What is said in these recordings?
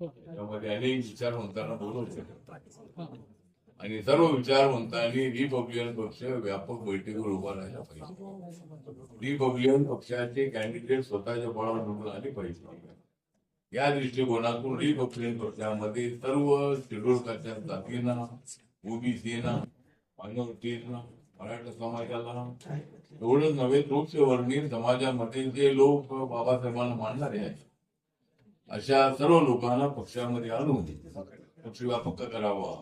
हो. त्यामध्ये अनेक विचारवंतांना बोलवलं आणि सर्व विचारवंतांनी रिपब्लिकन पक्ष व्यापक बैठकीवर उभा राहिला पाहिजे. रिपब्लिकन पक्षाचे कॅन्डिडेट स्वतःच्या बळावर निवडून आले पाहिजे. या दृष्टिकोनातून रिपब्लिकन पक्षामध्ये सर्व शेड्यूल जातींना ओबीसीना मायनॉरिटीजना मराठा समाजाला एवढंच नव्हे वृक्षवर्णीय समाजामध्ये जे लोक बाबासाहेबांना मानणारे आहेत अशा सर्व लोकांना पक्षामध्ये आणून पक्ष व्यापक करावा.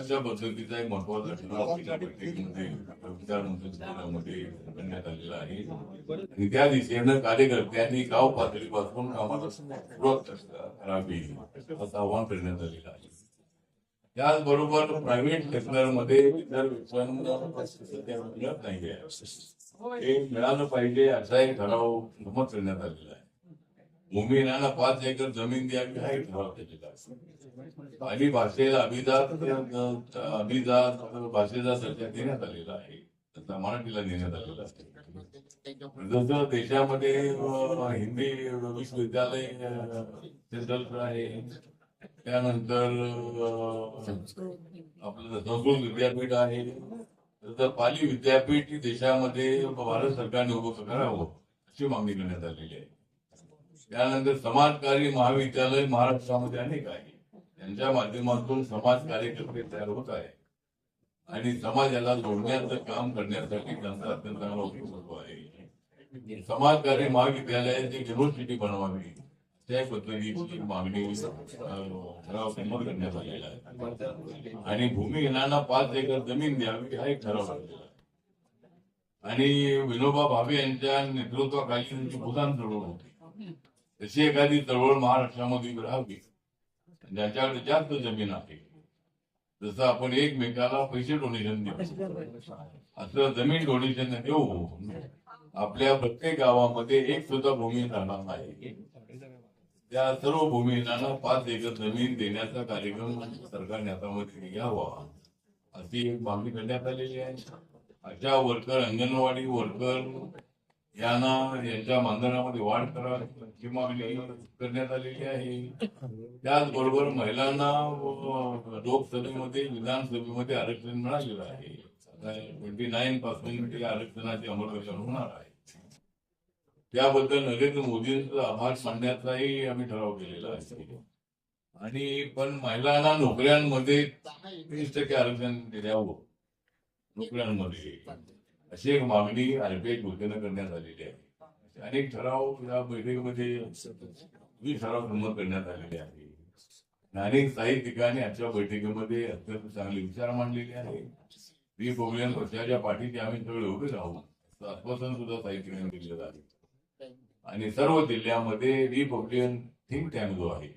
अशा पद्धतीचा एक महत्त्वाचा ठराव या बैठकीमध्ये करण्यात आलेला आहे. आणि त्या दिशेनं कार्यकर्त्यांनी गाव पातळीपासून कामाला सुरुवात करावी असं आवाहन करण्यात आलेलं आहे. त्याचबरोबर प्रायव्हेट सेक्टरमध्ये इतर मिळत मिळालं पाहिजे असा एक ठराव नमूद करण्यात आलेला आहे. भूमिनाला पाच एकर जमीन द्यावी हा एक ठराव केलेला आहे आणि भाषेला अभिजात अभिजात भाषेचा दर्जा देण्यात आलेला आहे. त्याचा मराठीला देण्यात आलेला आहे. जसं देशामध्ये हिंदी विश्वविद्यालय सेंट्रल आहे. त्यानंतर आपलं संस्कृत विद्यापीठ आहे. तर पाली विद्यापीठ देशामध्ये भारत सरकारने उभं करावं अशी मागणी करण्यात आलेली आहे. त्यानंतर समाजकारी महाविद्यालय महाराष्ट्रामध्ये अनेक आहे. त्यांच्या माध्यमातून समाज कार्यकर्ते तयार होत आहे आणि समाजाला जोडण्याचं काम करण्यासाठी त्यांचा अत्यंत चांगला उपयोग आहे. समाजकार्य महाविद्यालयाची युनिव्हर्सिटी बनवावी त्या पद्धतीची मागणी ठराव समोर करण्यात आलेला आहे. आणि भूमिहीनांना पाच एकर जमीन द्यावी हा एक ठराव आणि विनोबा भावे यांच्या नेतृत्वाखाली त्यांची भूदान चळवळ होती. तशी एखादी चळवळ महाराष्ट्रामध्ये राहावी ज्याच्याकडे जास्त जमीन आहे. जसं आपण एकमेकाला पैसे डोनेशन देऊ. असं जमीन डोनेशन देऊ. आपल्या प्रत्येक गावामध्ये एक सुद्धा भूमी राहणार नाही. त्या सर्व भूमिहीनांना पाच एकर जमीन देण्याचा कार्यक्रम सरकारने हातामध्ये घ्यावा. अशी एक मागणी करण्यात आलेली आहे. अशा वर्कर अंगणवाडी वर्कर यांना यांच्या मानधनामध्ये वाढ करावी ही मागणी करण्यात आलेली आहे. त्याचबरोबर महिलांना लोकसभेमध्ये विधानसभेमध्ये आरक्षण मिळालेलं आहे. ट्वेंटी नाईन पासून ते आरक्षणाची अंमलबजावणी होणार आहे. त्याबद्दल नरेंद्र मोदींचा आभार मानण्याचाही आम्ही ठराव केलेला आहे. आणि पण महिलांना नोकऱ्यांमध्ये तीस टक्के आरक्षण द्यावं नोकऱ्यांमध्ये अशी एक मागणी आरबीआय वतीनं करण्यात आलेली आहे. अनेक ठराव या बैठकीमध्ये वीस ठराव संमत करण्यात आलेले आहे अनेक काही ठिकाणी आजच्या बैठकीमध्ये अत्यंत चांगले विचार मांडलेले आहे रिपब्लिकन पक्षाच्या पाठीचे आम्ही सगळे उभे राहू असं आश्वासन सुद्धा साहित्याने दिलेलं आहे. आणि सर्व जिल्ह्यामध्ये रिपब्लिकन थिंक टँक जो आहे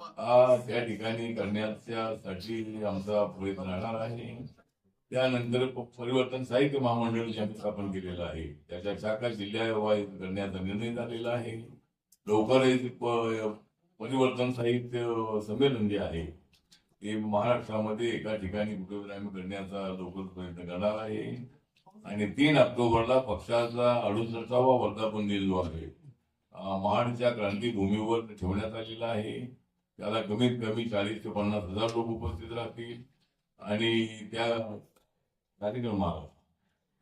हा त्या ठिकाणी करण्यासाठी आमचा प्रयत्न राहणार आहे. त्यानंतर परिवर्तन साहित्य महामंडळ आम्ही स्थापन केलेलं आहे. त्याच्या शाखा जिल्ह्यावाईज करण्याचा निर्णय झालेला आहे. लवकरच परिवर्तन साहित्य संमेलन जे आहे ते महाराष्ट्रामध्ये एका ठिकाणी कुठेतरी आम्ही करण्याचा लवकर प्रयत्न करणार आहे. आणि तीन ऑक्टोबरला पक्षाचा अडुसष्टावा वर्धापन दिन जो आहे महाडच्या क्रांतीभूमीवर ठेवण्यात आलेला आहे. त्याला कमीत कमी चाळीस ते पन्नास हजार लोक उपस्थित राहतील. आणि त्या कार्यक्रमाला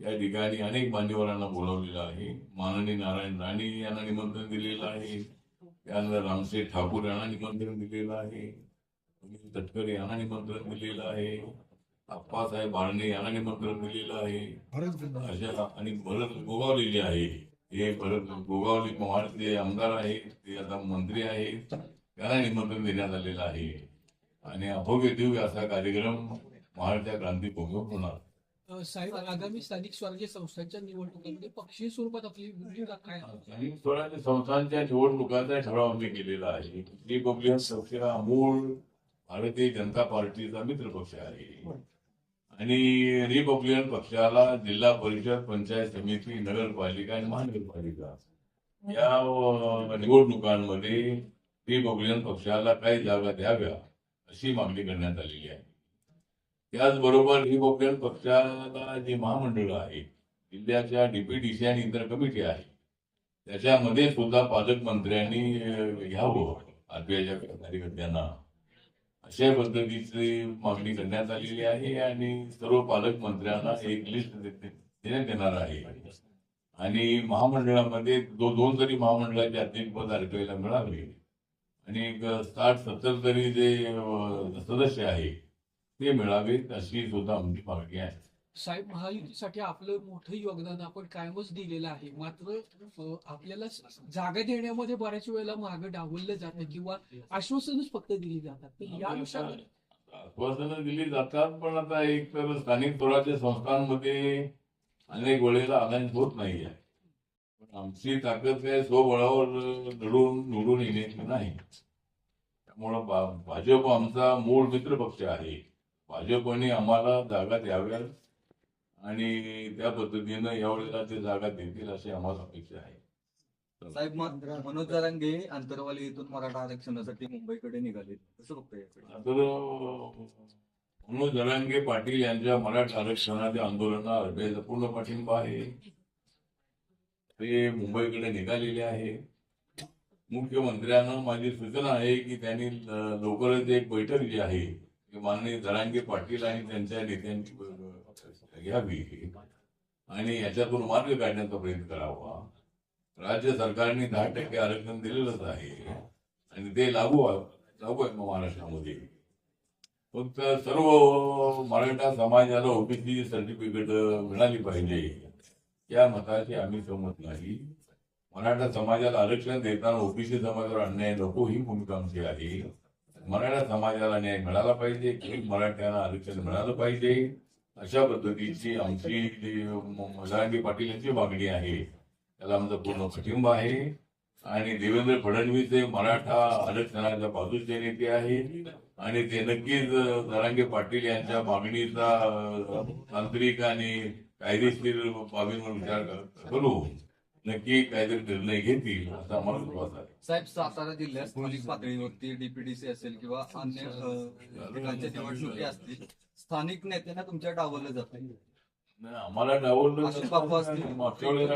या ठिकाणी अनेक मान्यवरांना बोलावलेलं आहे. माननीय नारायण राणे यांना निमंत्रण दिलेलं आहे. त्यानंतर रामसे ठाकूर यांना निमंत्रण दिलेलं आहे. सुनील तटकरे यांना निमंत्रण दिलेलं आहे. अप्पासाहेब बाळणे यांना निमंत्रण दिलेलं आहे. अशा आणि भरत गोगावले आहे. हे भरत गोगावले महाडचे आमदार आहेत. ते आता मंत्री आहेत. त्यांना निमंत्रण देण्यात आलेलं आहे. आणि अभव्य दिव्य असा कार्यक्रम महाडच्या क्रांती होणार. साहेब आगामी स्थानिक स्वराज्य संस्थांच्या निवडणुकीमध्ये पक्षीय स्वरूपात आपली भूमिका काय आहे? आणि स्वराज्य संस्थांच्या निवडणुकांचा ठराव आम्ही केलेला आहे. रिपब्लिकन पक्ष हा मूळ भारतीय जनता पार्टीचा मित्र पक्ष आहे. आणि रिपब्लिकन पक्षाला जिल्हा परिषद पंचायत समिती नगरपालिका आणि महानगरपालिका या निवडणुकांमध्ये रिपब्लिकन पक्षाला काही जागा द्याव्या अशी मागणी करण्यात आलेली आहे. त्याचबरोबर रिपब्लिकन पक्षाला जे महामंडळ आहे जिल्ह्याच्या डीपीडीसी आणि इतर कमिटी आहे त्याच्यामध्ये सुद्धा पालकमंत्र्यांनी घ्यावं आरबीआयच्या कार्यकर्त्यांना. अशा पद्धतीची मागणी करण्यात आलेली आहे आणि सर्व पालकमंत्र्यांना एक लिस्ट देण्यात येणार आहे. आणि महामंडळामध्ये दो दोन तरी महामंडळाचे अध्यक्षपद आरटीआयला मिळावे आणि साठ सत्तर तरी जे सदस्य आहे ते मिळावेत अशी सुद्धा आमची मागणी आहे. साहेब महायुतीसाठी आपलं मोठं योगदान आपण कायमच दिलेलं आहे. मात्र आपल्याला जागा देण्यामध्ये बऱ्याच वेळेला मागं डावललं जातं किंवा आश्वासनच फक्त दिली जातात. या आश्वासनं दिली जातात पण आता एक तर स्थानिक स्वराज्य संस्थांमध्ये अनेक वेळेला अलायन्स होत नाही आहे. पण आमची ताकद काय स्वबळावर लढून निवडून येण्याची नाही. त्यामुळं भाजप आमचा मूळ मित्र पक्ष आहे. भाजपने आम्हाला जागा द्याव्यात आणि त्या पद्धतीनं यावेळेला ते जागा देतील अशी आम्हाला अपेक्षा आहे. साहेब मनोज जरांगे आंतरवाली येथून मराठा आरक्षणासाठी मुंबईकडे निघाले. कसं बघताय मनोज जरांगे पाटील यांच्या मराठा आरक्षणाच्या आंदोलनाला पूर्ण पाठिंबा आहे. ते मुंबईकडे निघालेले आहे. मुख्यमंत्र्यांना माझी सूचना आहे की त्यांनी लवकरच एक बैठक जी आहे माननीय धरांगे पाटील आणि त्यांच्या नेत्यांची घ्यावी. आणि याच्यातून मार्ग काढण्याचा प्रयत्न करावा. राज्य सरकारने दहा टक्के आरक्षण दिलेलंच आहे. आणि ते लागू लागू आहे महाराष्ट्रामध्ये. फक्त सर्व मराठा समाजाला ओबीसी सर्टिफिकेट मिळाली पाहिजे. या मताशी आम्ही सहमत नाही. मराठा समाजाला आरक्षण देताना ओबीसी समाजावर अन्याय नको ही भूमिका आमची आहे. मराठा समाजाला न्याय मिळाला पाहिजे की मराठ्यांना आरक्षण मिळालं पाहिजे अशा पद्धतीची आमची जी पाटील यांची मागणी आहे. त्याला आमचा पूर्ण पाठिंबा आहे. आणि देवेंद्र फडणवीस हे मराठा आरक्षणाच्या बाजूचे नेते आहे आणि ते नक्कीच जरांगे पाटील यांच्या मागणीचा तांत्रिक आणि कायदेशीर बाबींवर विचार करू. नक्की काहीतरी निर्णय घेतील असा मला विश्वास आहे साहेब सातारा जिल्ह्यात स्थानिक पातळीवरती डीपीडीसी असेल किंवा अन्य अ, ठिकाणच्या निवडणुकी असतील स्थानिक नेत्यांना तुमच्या डावललं जातं नाही, आम्हाला डावललं अशोक बापू असतील. मागच्या वेळेला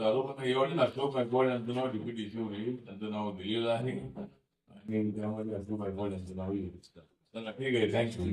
दारोपण यावेळी अशोक गायकवाड यांचं नाव डिप्युटी होईल त्यांचं नाव दिलेलं आहे आणि त्यामध्ये अशोक गायकवाड यांचं नाव येईल चला ठीक आहे थँक्यू